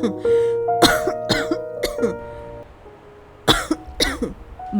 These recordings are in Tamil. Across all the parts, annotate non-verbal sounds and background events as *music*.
哼 *laughs*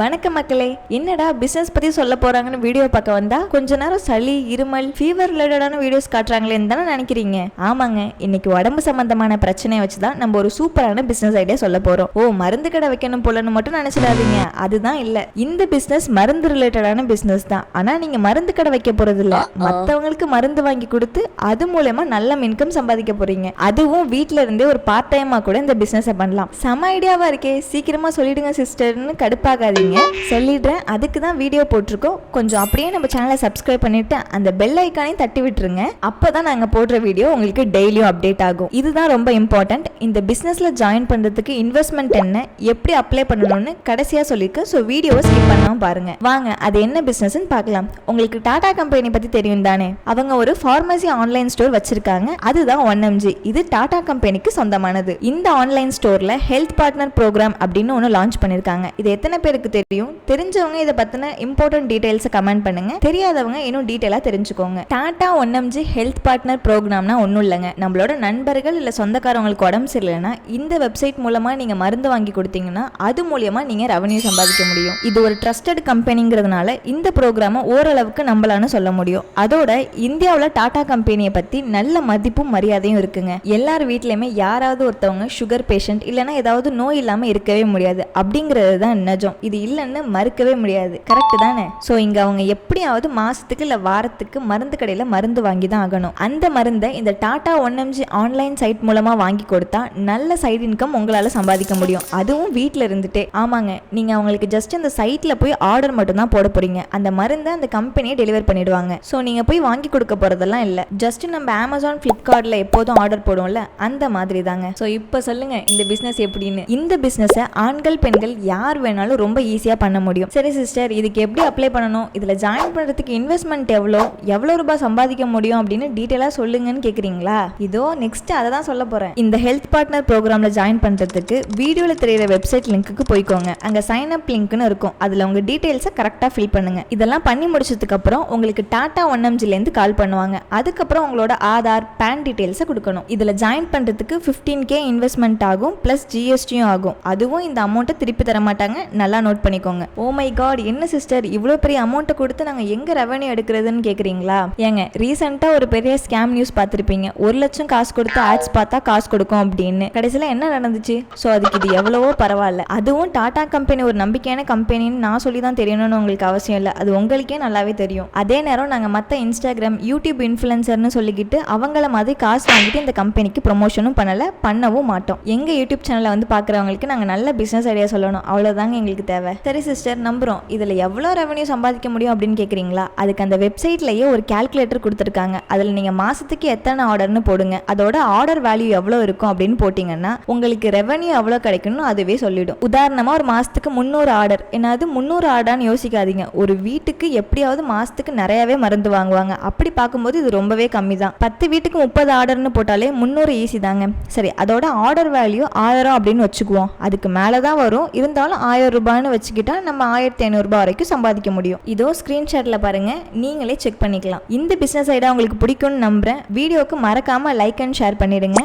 வணக்கம் மக்களே என்னடா பிசினஸ் பத்தி சொல்ல போறாங்கன்னு வீடியோ பார்க்க வந்தா கொஞ்ச நேரம் சளி இருமல் ஃபீவர் ரிலேட்டடான வீடியோஸ் காட்டுறாங்களேன்னு தானே நினைக்கிறீங்க? ஆமாங்க இன்னைக்கு உடம்பு சம்பந்தமான பிரச்சனையை வச்சு தான் நம்ம ஒரு சூப்பரான பிசினஸ் ஐடியா சொல்ல போறோம். ஓ மருந்து கடை வைக்கணும் போலன்னு மட்டும் நினைச்சிடாதீங்க. அதுதான் இல்ல. இந்த பிசினஸ் மருந்து ரிலேட்டடான பிசினஸ் தான். ஆனா நீங்க மருந்து கடை வைக்க போறது இல்ல. மத்தவங்களுக்கு மருந்து வாங்கி கொடுத்து அது மூலயமா நல்ல இன்கம் சம்பாதிக்க போறீங்க. அதுவும் வீட்ல இருந்தே ஒரு பார்ட் டைமா கூட இந்த பிசினஸ் பண்ணலாம். செம ஐடியாவா இருக்கே. சீக்கிரமா சொல்லிடுங்க சிஸ்டர்னு கடுப்பாகாதீங்க. சொல்லிடுறேன். அதுக்கு தான் வீடியோ போட்டிருக்கோம். கொஞ்சம் அப்படியே நம்ம சேனலை சப்ஸ்கிரைப் பண்ணிட்டு அந்த பெல் ஐக்கானையும் தட்டி விட்டுருங்க. அப்பதான் நாங்க போடுற வீடியோ உங்களுக்கு டெய்லியும் அப்டேட் ஆகும். இதுதான் ரொம்ப இம்பார்ட்டன்ட் இந்த பிசினஸ்ல ஜாயின் பண்றதுக்கு இன்வெஸ்ட்மெண்ட் என்ன எப்படி அப்ளை பண்ணணும்னு கடைசியா சொல்லியிருக்கேன். ஸோ வீடியோவை ஸ்கிப் பண்ணாமல் பாருங்க. வாங்க அது என்ன பிசினஸ்னு பார்க்கலாம். உங்களுக்கு டாடா கம்பெனி பத்தி தெரியும் தானே? அவங்க ஒரு ஃபார்மசி ஆன்லைன் ஸ்டோர் வச்சிருக்காங்க. அதுதான் ஒன் எம்ஜி இது டாடா கம்பெனிக்கு சொந்தமானது. இந்த ஆன்லைன் ஸ்டோர்ல ஹெல்த் பார்ட்னர் ப்ரோக்ராம் அப்படின்னு ஒன்று லான்ச் பண்ணிருக்காங்க. இது எத்தனை பேருக்கு தெரியும். தெரிஞ்சவங்க இதை பத்தின இம்பார்ட்டன்ட் டீடைல்ஸ் கமெண்ட் பண்ணுங்க. தெரியாதவங்க இன்னும் டீட்டெயிலாக தெரிஞ்சுக்கோங்க. Tata one MG health partner ப்ரோக்ராம்னா ஒன்றும் இல்லைங்க. நம்மளோட நண்பர்கள் இல்லை சொந்தக்காரவங்களுக்கு உடம்பு சரியில்லைன்னா இந்த வெப்சைட் மூலமா நீங்க மருந்து வாங்கி கொடுத்தீங்கன்னா அது மூலியமா நீங்க ரெவன்யூ சம்பாதிக்க முடியும். இது ஒரு ட்ரஸ்டட் கம்பெனிங்கிறதுனால இந்த ப்ரோக்ராமை ஓரளவுக்கு நம்பலான்னு சொல்ல முடியும். அதோட இந்தியாவில் டாடா கம்பெனியை பத்தி நல்ல மதிப்பும் மரியாதையும் இருக்குங்க. எல்லார் வீட்லயுமே யாராவது ஒருத்தவங்க சுகர் பேஷண்ட் இல்லைனா ஏதாவது நோய் இல்லாம இருக்கவே முடியாது. அப்படிங்கிறது தான் நிஜம். இது இல்லைன்னு மறுக்கவே முடியாது. கரெக்ட் தானே? ஸோ இங்கே அவங்க எப்படியாவது மாதத்துக்கு இல்லை வாரத்துக்கு மருந்து கடையில் மருந்து வாங்கி தான் ஆகணும். அந்த மருந்தை இந்த Tata one MG online site மூலமாக வாங்கி கொடுத்தா நல்ல சைடு இன்கம் உங்களால் சம்பாதிக்க முடியும். அதுவும் வீட்டில் இருந்துட்டே. ஆமாங்க. நீங்கள் அவங்களுக்கு ஜஸ்ட் இந்த சைட்டில் போய் ஆர்டர் மட்டும் தான் போட போகிறீங்க அந்த மருந்தை அந்த கம்பெனியை டெலிவர் பண்ணிடுவாங்க. ஸோ நீங்கள் போய் வாங்கி கொடுக்க போகிறதெல்லாம் இல்லை. ஜஸ்ட் நம்ம அமேசான் ஃப்ளிப்கார்ட்டில் எப்போதும் ஆர்டர் போடுவோம்ல அந்த மாதிரி தாங்க ஸோ இப்போ சொல்லுங்கள் இந்த பிஸ்னஸ் எப்படின்னு. இந்த பிஸ்னஸை ஆண்கள் பெண்கள் யார் வேணாலும் ரொம்ப ஈஸியாக பண்ண முடியும். சரி சிஸ்டர் இதுக்கு எப்படி அப்ளை பண்ணணும்? இதில் ஜாயின் பண்ணுறதுக்கு இன்வெஸ்ட்மெண்ட் எவ்வளோ? எவ்வளோ ரூபாய் சம்பாதிக்க முடியும் அப்படின்னு டீட்டெயிலாக சொல்லுங்கன்னு கேட்குறீங்களா இதோ நெக்ஸ்ட் அதை தான் சொல்ல போகிறேன் இந்த ஹெல்த் பார்ட்னர் ப்ரோக்ராமில் ஜாயின் பண்ணுறதுக்கு வீடியோவில் தெரியிற வெப்சைட் லிங்க்குக்கு போய்க்கோங்க. அங்கே சைன் அப் லிங்க்னு இருக்கும். அதில் உங்கள் டீட்டெயில்ஸை கரெக்டாக ஃபில் பண்ணுங்க. இதெல்லாம் பண்ணி முடிச்சதுக்கப்புறம் உங்களுக்கு டாடா ஒன் எம்ஜிலேருந்து கால் பண்ணுவாங்க. அதுக்கப்புறம் உங்களோட ஆதார் பேன் டீட்டெயில்ஸை கொடுக்கணும். இதில் ஜாயின் பண்ணுறதுக்கு ஃபிஃப்டீன் கே இன்வெஸ்ட்மெண்ட் ஆகும் ப்ளஸ் ஜிஎஸ்டியும் ஆகும். அதுவும் இந்த அமௌண்ட்டை திருப்பி தர மாட்டாங்க நல்லா நோட் பண்ணிக்கோங்க. ஓ மை காட் என்ன சிஸ்டர் இவ்வளோ பெரிய அமௌண்ட்டை கொடுத்து நாங்கள் எங்கே ரெவன்யூ எடுக்கிறதுன்னு கேட்குறீங்களா ஏங்க ரீசெண்டாக ஒரு பெரிய ஸ்கேம் நியூஸ் பார்த்துருப்பீங்க. ஒரு லட்சம் காசு கொடுத்து ஆட்ஸ் பார்த்தா காசு கொடுக்கும் அப்படின்னு. கடைசியில் என்ன நடந்துச்சு? ஸோ அதுக்கு இது எவ்வளவோ பரவாயில்ல. அதுவும் டாடா கம்பெனி ஒரு நம்பிக்கையான கம்பெனின்னு நான் சொல்லி தான் தெரியணும்னு உங்களுக்கு அவசியம் இல்லை. அது உங்களுக்கே நல்லாவே தெரியும். அதே நேரம் நாங்கள் மற்ற இன்ஸ்டாகிராம் யூடியூப் இன்ஃப்ளூயன்சர்னு சொல்லிக்கிட்டு அவங்கள மாதிரி காசு வாங்கிட்டு இந்த கம்பெனிக்கு ப்ரொமோஷனும் பண்ணலை பண்ணவும் மாட்டோம். எங்கள் யூடியூப் சேனலை வந்து பார்க்குறவங்களுக்கு நாங்கள் நல்ல பிஸ்னஸ் ஐடியா சொல்லணும். அவ்வளோதாங்க எங்களுக்கு தேவை. சரி சிஸ்டர் நம்புகிறோம் இதில் எவ்வளோ ரெவன்யூ சம்பாதிக்க முடியும் அப்படின்னு கேட்குறீங்களா அதுக்கு அந்த வெப்சைட்லேயே ஒரு கால்குலேட்டர் கொடுத்துருக்காங்க. அதில் நீங்கள் மாதத்துக்கு எத்தனை ஆர்டர்னு போடுங்க. அதோட ஆர்டர் வேல்யூ எவ்வளோ இருக்கும் அப்படின்னு போட்டிங்கன்னா உங்களுக்கு ரெவன்யூ எவ்வளோ கிடைக்கும்னு அதுவே சொல்லிடும். உதாரணமாக ஒரு மாதத்துக்கு முந்நூறு ஆர்டர் என்னது முந்நூறு ஆர்டர்னு யோசிக்காதீங்க. ஒரு வீட்டுக்கு எப்படியாவது மாதத்துக்கு நிறையவே மருந்து வாங்குவாங்க. அப்படி பார்க்கும்போது இது ரொம்பவே கம்மி தான் பத்து வீட்டுக்கு முப்பது ஆர்டர்னு போட்டாலே முந்நூறு ஈஸி தாங்க. சரி அதோட ஆர்டர் வேல்யூ ஆயிரம் அப்படின்னு வச்சுக்குவோம். அதுக்கு மேலே தான் வரும். இருந்தாலும் ஆயிரம் ரூபாய்னு வச்சுக்கிட்டா நம்ம ஆயிரத்தி ஐநூறுரூபா வரைக்கும் சம்பாதிக்க முடியும். இதோ ஸ்க்ரீன்ஷாட்டில் பாருங்க. நீங்களே செக் பண்ணிக்கலாம். இந்த பிஸ்னஸ் ஐடியா உங்களுக்கு பிடிக்கும்னு நம்புறேன். வீடியோவுக்கு மறக்காம லைக் அண்ட் ஷேர் பண்ணிடுங்க.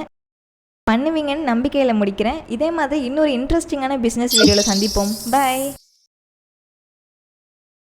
பண்ணுவீங்கன்னு நம்பிக்கையில் முடிக்கிறேன். இதே மாதிரி இன்னொரு இன்ட்ரெஸ்டிங்கான பிஸ்னஸ் வீடியோவில் சந்திப்போம். பை